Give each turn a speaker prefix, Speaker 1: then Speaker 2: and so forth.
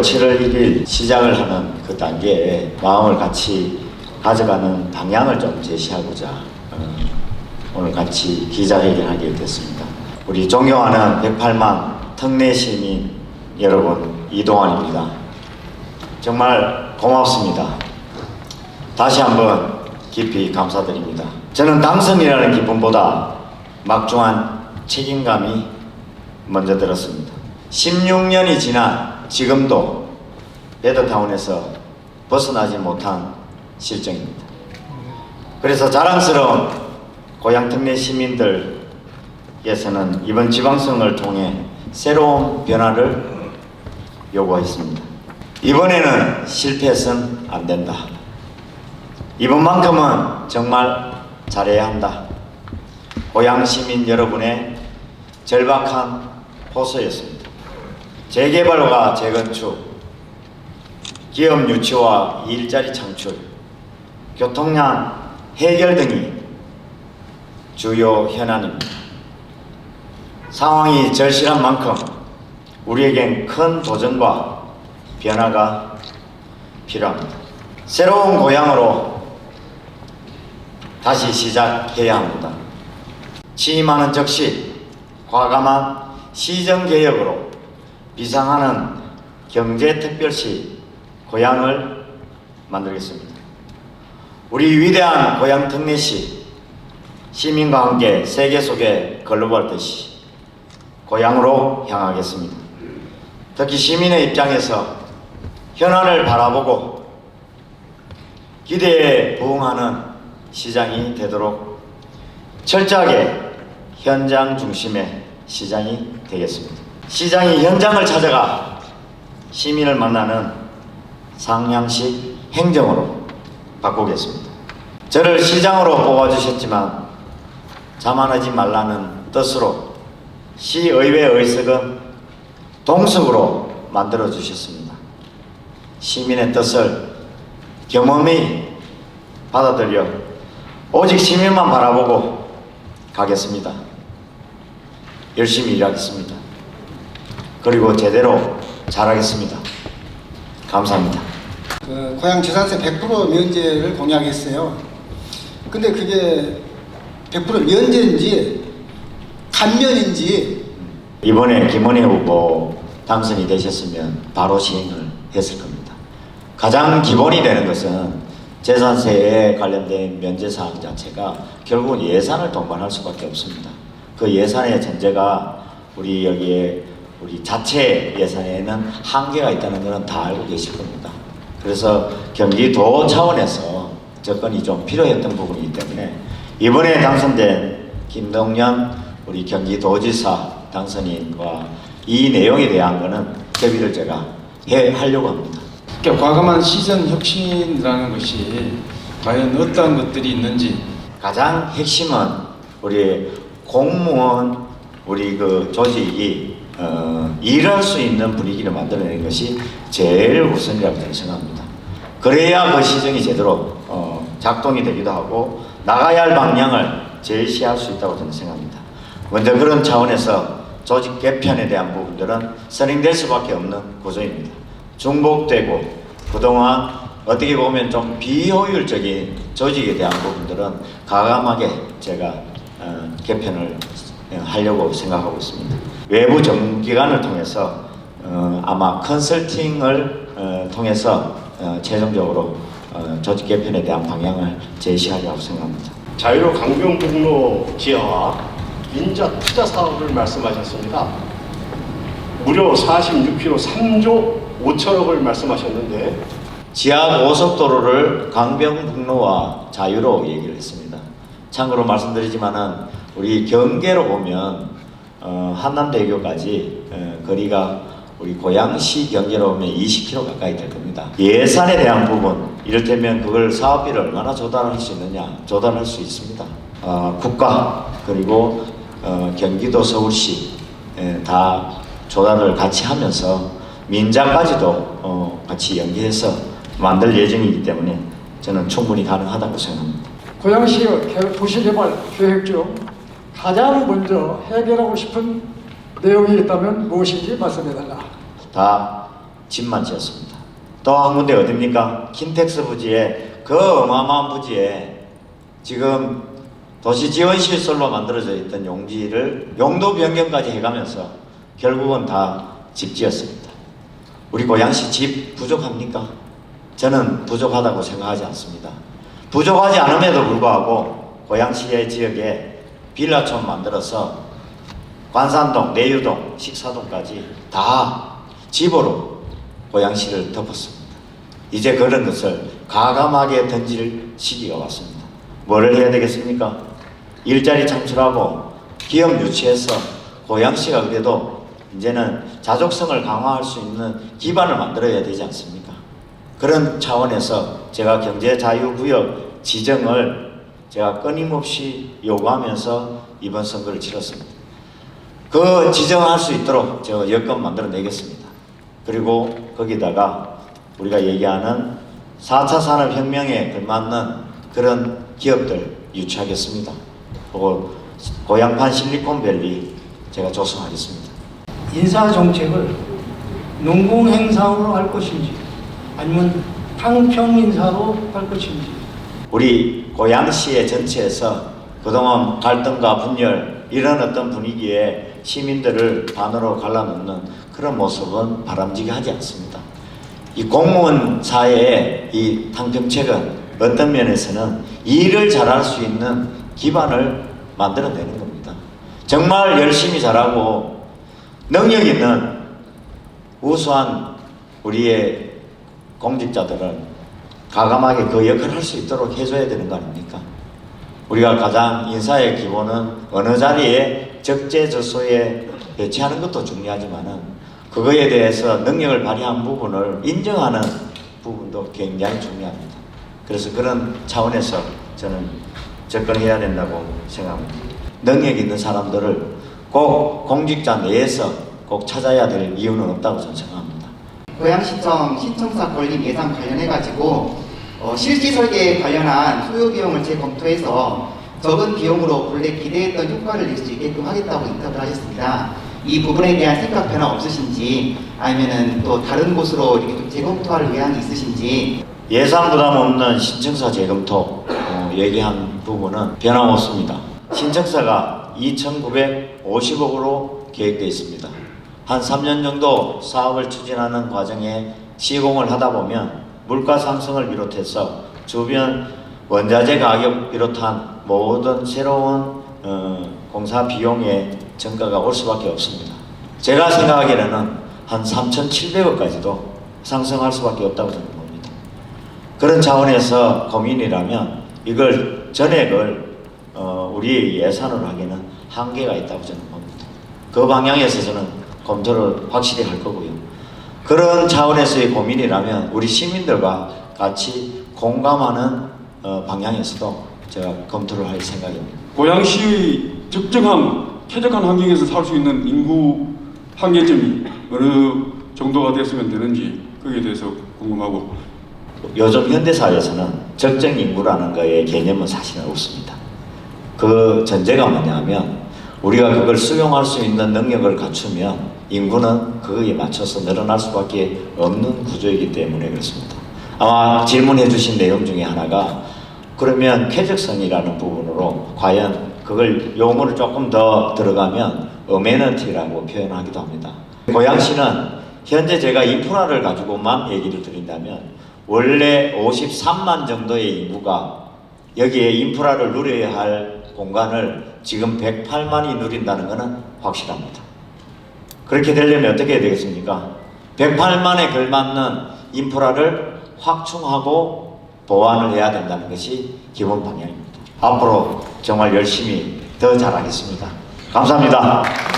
Speaker 1: 7월 1일 시작을 하는 그 단계에 마음을 같이 가져가는 방향을 좀 제시하고자 어, 오늘 같이 기자회견하게 됐습니다. 우리 존경하는 108만 특례 시민 여러분 이동환입니다. 정말 고맙습니다. 다시 한번 깊이 감사드립니다. 저는 당선이라는 기쁨보다 막중한 책임감이 먼저 들었습니다. 16년이 지난 지금도 베드타운에서 벗어나지 못한 실정입니다. 그래서 자랑스러운 고향 특례 시민들께서는 이번 지방선을 통해 새로운 변화를 요구했습니다. 이번에는 실패해서안 된다. 이번만큼은 정말 잘해야 한다. 고향 시민 여러분의 절박한 호소였습니다. 재개발과 재건축, 기업 유치와 일자리 창출, 교통량 해결 등이 주요 현안입니다. 상황이 절실한 만큼 우리에겐 큰 도전과 변화가 필요합니다. 새로운 고향으로 다시 시작해야 합니다. 취임하는 즉시 과감한 시정개혁으로 비상하는 경제특별시 고향을 만들겠습니다. 우리 위대한 고향 특례시 시민과 함께 세계 속의 글로벌 도시 고향으로 향하겠습니다. 특히 시민의 입장에서 현안을 바라보고 기대에 부응하는 시장이 되도록 철저하게 현장 중심의 시장이 되겠습니다. 시장이 현장을 찾아가 시민을 만나는 상향식 행정으로 바꾸겠습니다. 저를 시장으로 뽑아주셨지만 자만하지 말라는 뜻으로 시의회 의석은 동석으로 만들어 주셨습니다. 시민의 뜻을 경험히 받아들여 오직 시민만 바라보고 가겠습니다. 열심히 일하겠습니다. 그리고 제대로 잘하겠습니다. 감사합니다.
Speaker 2: 그 고향 재산세 100% 면제를 공약했어요. 근데 그게 100% 면제인지 감면인지
Speaker 1: 이번에 김원혜 후보 당선이 되셨으면 바로 시행을 했을 겁니다. 가장 기본이 되는 것은 재산세에 관련된 면제 사항 자체가 결국은 예산을 동반할 수밖에 없습니다. 그 예산의 전제가 우리 여기에 우리 자체 예산에는 한계가 있다는 것은 다 알고 계실 겁니다. 그래서 경기도 차원에서 접근이 좀 필요했던 부분이기 때문에 이번에 당선된 김동연 우리 경기도지사 당선인과 이 내용에 대한 거는 협의를 제가 해 하려고 합니다.
Speaker 3: 그러니까 과감한 시선 혁신이라는 것이 과연 어떠 것들이 있는지
Speaker 1: 가장 핵심은 우리 공무원 우리 그 조직이 어, 일할 수 있는 분위기를 만들어내는 것이 제일 우선이라고 저는 생각합니다. 그래야 그 시정이 제대로 어, 작동이 되기도 하고 나가야 할 방향을 제시할 수 있다고 저는 생각합니다. 먼저 그런 차원에서 조직 개편에 대한 부분들은 선행될 수밖에 없는 구조입니다. 중복되고 그동안 어떻게 보면 좀 비효율적인 조직에 대한 부분들은 과감하게 제가 어, 개편을 하려고 생각하고 있습니다. 외부 전문기관을 통해서 어, 아마 컨설팅을 어, 통해서 어, 최종적으로 어, 조직 개편에 대한 방향을 제시하리라고 생각합니다.
Speaker 4: 자유로 강변북로 지하와 민자 투자 사업을 말씀하셨습니다. 무려 46km 3조 5천억을 말씀하셨는데
Speaker 1: 지하 고속도로를 강변북로와 자유로 얘기를 했습니다. 참고로 말씀드리지만은 우리 경계로 보면 어, 한남대교까지 어, 거리가 우리 고양시 경계로 보면 20km 가까이 될 겁니다. 예산에 대한 부분, 이를테면 그걸 사업비를 얼마나 조달할 수 있느냐, 조달할 수 있습니다. 어, 국가, 그리고 경기도 서울시 다 조달을 같이 하면서 민자까지도 같이 연계해서 만들 예정이기 때문에 저는 충분히 가능하다고 생각합니다.
Speaker 2: 고양시 도시개발 계획 중 가장 먼저 해결하고 싶은 내용이 있다면 무엇인지 말씀해달라.
Speaker 1: 다 집만 지었습니다. 또 한 군데 어딥니까? 킨텍스 부지에 그 어마어마한 부지에 지금 도시 지원 시설로 만들어져 있던 용지를 용도 변경까지 해가면서 결국은 다 집 지었습니다. 우리 고양시 집 부족합니까? 저는 부족하다고 생각하지 않습니다. 부족하지 않음에도 불구하고 고양시의 지역에 빌라촌 만들어서 관산동, 내유동, 식사동까지 다 집으로 고양시를 덮었습니다. 이제 그런 것을 과감하게 던질 시기가 왔습니다. 뭐를 해야 되겠습니까? 일자리 창출하고 기업 유치해서 고양시가 그래도 이제는 자족성을 강화할 수 있는 기반을 만들어야 되지 않습니까? 그런 차원에서 제가 경제자유구역 지정을 제가 끊임없이 요구하면서 이번 선거를 치렀습니다. 그 지정할 수 있도록 제가 여건 만들어내겠습니다. 그리고 거기다가 우리가 얘기하는 4차 산업혁명에 맞는 그런 기업들 유치하겠습니다. 그리고 고향판 실리콘밸리 제가 조성하겠습니다.
Speaker 2: 인사정책을 농공행사로 할 것인지 아니면 탕평인사로 할 것인지
Speaker 1: 우리 고양시의 전체에서 그동안 갈등과 분열 이런 어떤 분위기에 시민들을 반으로 갈라놓는 그런 모습은 바람직하지 않습니다. 이 공무원 사회의 이 탕평책은 어떤 면에서는 일을 잘할 수 있는 기반을 만들어내는 겁니다. 정말 열심히 잘하고 능력 있는 우수한 우리의 공직자들은 과감하게그 역할을 할 수 있도록 해줘야 되는 거 아닙니까? 우리가 가장 인사의 기본은 어느 자리에 적재적소에 배치하는 것도 중요하지만은 그거에 대해서 능력을 발휘한 부분을 인정하는 부분도 굉장히 중요합니다. 그래서 그런 차원에서 저는 접근해야 된다고 생각합니다. 능력 있는 사람들을 꼭 공직자 내에서 꼭 찾아야 될 이유는 없다고 저는 생각합니다.
Speaker 5: 고양시청 시청사 건립 예산 관련해가지고 어, 실지 설계에 관련한 소요 비용을 재검토해서 적은 비용으로 본래 기대했던 효과를 낼 수 있게끔 하겠다고 인터뷰를 하셨습니다. 이 부분에 대한 생각 변화 없으신지 아니면은 또 다른 곳으로 이렇게 좀 재검토할 의향이 있으신지
Speaker 1: 예산 부담 없는 신청사 재검토 어, 얘기한 부분은 변함없습니다. 신청사가 2,950억으로 계획되어 있습니다. 한 3년 정도 사업을 추진하는 과정에 시공을 하다 보면 물가 상승을 비롯해서 주변 원자재 가격 비롯한 모든 새로운 어, 공사 비용의 증가가 올 수밖에 없습니다. 제가 생각하기에는 한 3,700억까지도 상승할 수밖에 없다고 저는 봅니다. 그런 차원에서 고민이라면 이걸 전액을 어, 우리 예산으로 하기는 한계가 있다고 저는 봅니다. 그 방향에서 저는 검토를 확실히 할 거고요. 그런 차원에서의 고민이라면 우리 시민들과 같이 공감하는 어, 방향에서도 제가 검토를 할 생각입니다.
Speaker 3: 고양시의 적정함, 쾌적한 환경에서 살 수 있는 인구 한계점이 어느 정도가 됐으면 되는지 거기에 대해서 궁금하고
Speaker 1: 요즘 현대사회에서는 적정 인구라는 거의 개념은 사실은 없습니다. 그 전제가 뭐냐면 우리가 그걸 수용할 수 있는 능력을 갖추면 인구는 그거에 맞춰서 늘어날 수밖에 없는 구조이기 때문에 그렇습니다. 아마 질문해 주신 내용 중에 하나가 그러면 쾌적성이라는 부분으로 과연 그걸 용어를 조금 더 들어가면 어메너티라고 표현하기도 합니다. 고양시는 현재 제가 인프라를 가지고만 얘기를 드린다면 원래 53만 정도의 인구가 여기에 인프라를 누려야 할 공간을 지금 108만이 누린다는 것은 확실합니다. 그렇게 되려면 어떻게 해야 되겠습니까? 108만에 걸맞는 인프라를 확충하고 보완을 해야 된다는 것이 기본 방향입니다. 앞으로 정말 열심히 더 잘하겠습니다. 감사합니다.